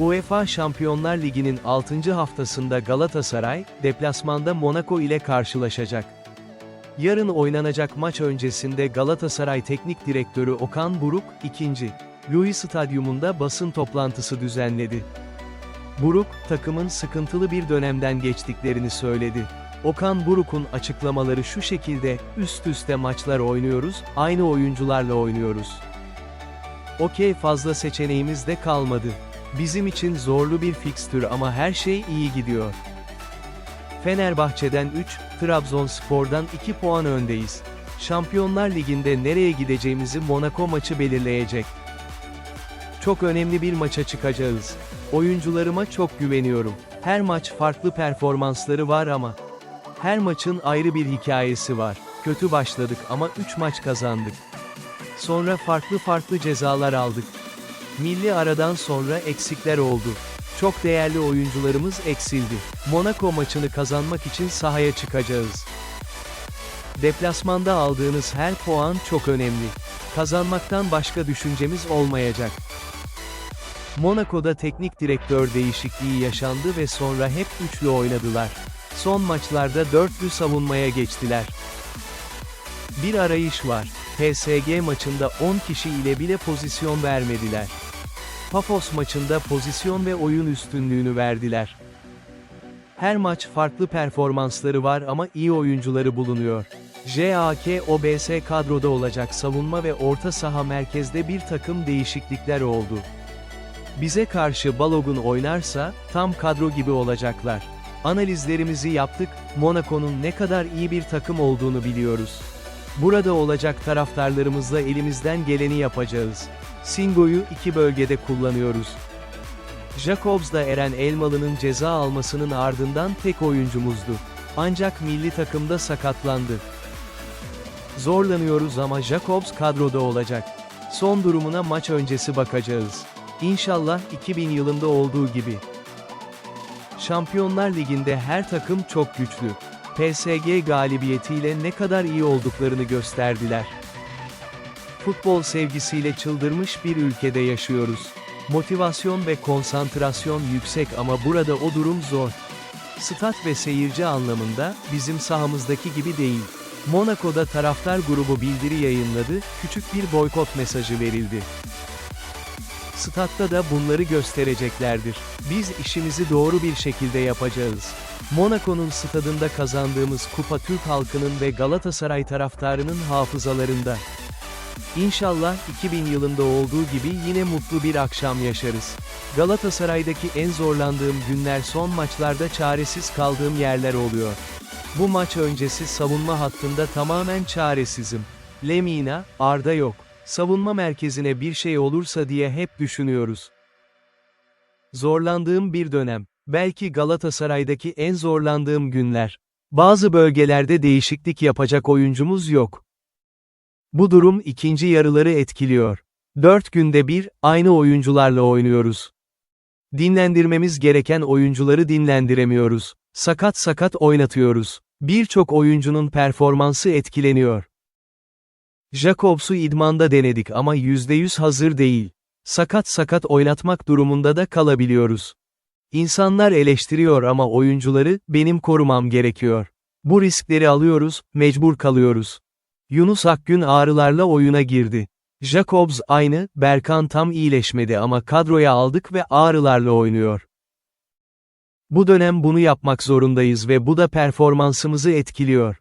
UEFA Şampiyonlar Ligi'nin 6. haftasında Galatasaray, deplasmanda Monaco ile karşılaşacak. Yarın oynanacak maç öncesinde Galatasaray Teknik Direktörü Okan Buruk, 2. Louis Stadyumunda basın toplantısı düzenledi. Buruk, takımın sıkıntılı bir dönemden geçtiklerini söyledi. Okan Buruk'un açıklamaları şu şekilde, üst üste maçlar oynuyoruz, aynı oyuncularla oynuyoruz. Okey fazla seçeneğimiz de kalmadı. Bizim için zorlu bir fikstür ama her şey iyi gidiyor. Fenerbahçe'den 3, Trabzonspor'dan 2 puan öndeyiz. Şampiyonlar Ligi'nde nereye gideceğimizi Monaco maçı belirleyecek. Çok önemli bir maça çıkacağız. Oyuncularıma çok güveniyorum. Her maç farklı performansları var ama her maçın ayrı bir hikayesi var. Kötü başladık ama 3 maç kazandık. Sonra farklı farklı cezalar aldık. Milli aradan sonra eksikler oldu. Çok değerli oyuncularımız eksildi. Monaco maçını kazanmak için sahaya çıkacağız. Deplasmanda aldığınız her puan çok önemli. Kazanmaktan başka düşüncemiz olmayacak. Monaco'da teknik direktör değişikliği yaşandı ve sonra hep üçlü oynadılar. Son maçlarda dörtlü savunmaya geçtiler. Bir arayış var. PSG maçında 10 kişi ile bile pozisyon vermediler. Pafos maçında pozisyon ve oyun üstünlüğünü verdiler. Her maç farklı performansları var ama iyi oyuncuları bulunuyor. JAK OBS kadroda olacak savunma ve orta saha merkezde bir takım değişiklikler oldu. Bize karşı Balogun oynarsa, tam kadro gibi olacaklar. Analizlerimizi yaptık, Monaco'nun ne kadar iyi bir takım olduğunu biliyoruz. Burada olacak taraftarlarımızla elimizden geleni yapacağız. Singo'yu iki bölgede kullanıyoruz. Jacobs da Eren Elmalı'nın ceza almasının ardından tek oyuncumuzdu. Ancak milli takımda sakatlandı. Zorlanıyoruz ama Jacobs kadroda olacak. Son durumuna maç öncesi bakacağız. İnşallah 2000 yılında olduğu gibi. Şampiyonlar Ligi'nde her takım çok güçlü. PSG galibiyetiyle ne kadar iyi olduklarını gösterdiler. Futbol sevgisiyle çıldırmış bir ülkede yaşıyoruz. Motivasyon ve konsantrasyon yüksek ama burada o durum zor. Stat ve seyirci anlamında, bizim sahamızdaki gibi değil. Monaco'da taraftar grubu bildiri yayınladı, küçük bir boykot mesajı verildi. Statta da bunları göstereceklerdir. Biz işimizi doğru bir şekilde yapacağız. Monaco'nun stadında kazandığımız kupa Türk halkının ve Galatasaray taraftarının hafızalarında. İnşallah 2000 yılında olduğu gibi yine mutlu bir akşam yaşarız. Galatasaray'daki en zorlandığım günler son maçlarda çaresiz kaldığım yerler oluyor. Bu maç öncesi savunma hattında tamamen çaresizim. Lemina, Arda yok. Savunma merkezine bir şey olursa diye hep düşünüyoruz. Zorlandığım bir dönem. Belki Galatasaray'daki en zorlandığım günler. Bazı bölgelerde değişiklik yapacak oyuncumuz yok. Bu durum ikinci yarıları etkiliyor. Dört günde bir, aynı oyuncularla oynuyoruz. Dinlendirmemiz gereken oyuncuları dinlendiremiyoruz. Sakat sakat oynatıyoruz. Birçok oyuncunun performansı etkileniyor. Jacobs'u idmanda denedik ama %100 hazır değil. Sakat sakat oynatmak durumunda da kalabiliyoruz. İnsanlar eleştiriyor ama oyuncuları, benim korumam gerekiyor. Bu riskleri alıyoruz, mecbur kalıyoruz. Yunus Akgün ağrılarla oyuna girdi. Jacobs aynı, Berkan tam iyileşmedi ama kadroya aldık ve ağrılarla oynuyor. Bu dönem bunu yapmak zorundayız ve bu da performansımızı etkiliyor.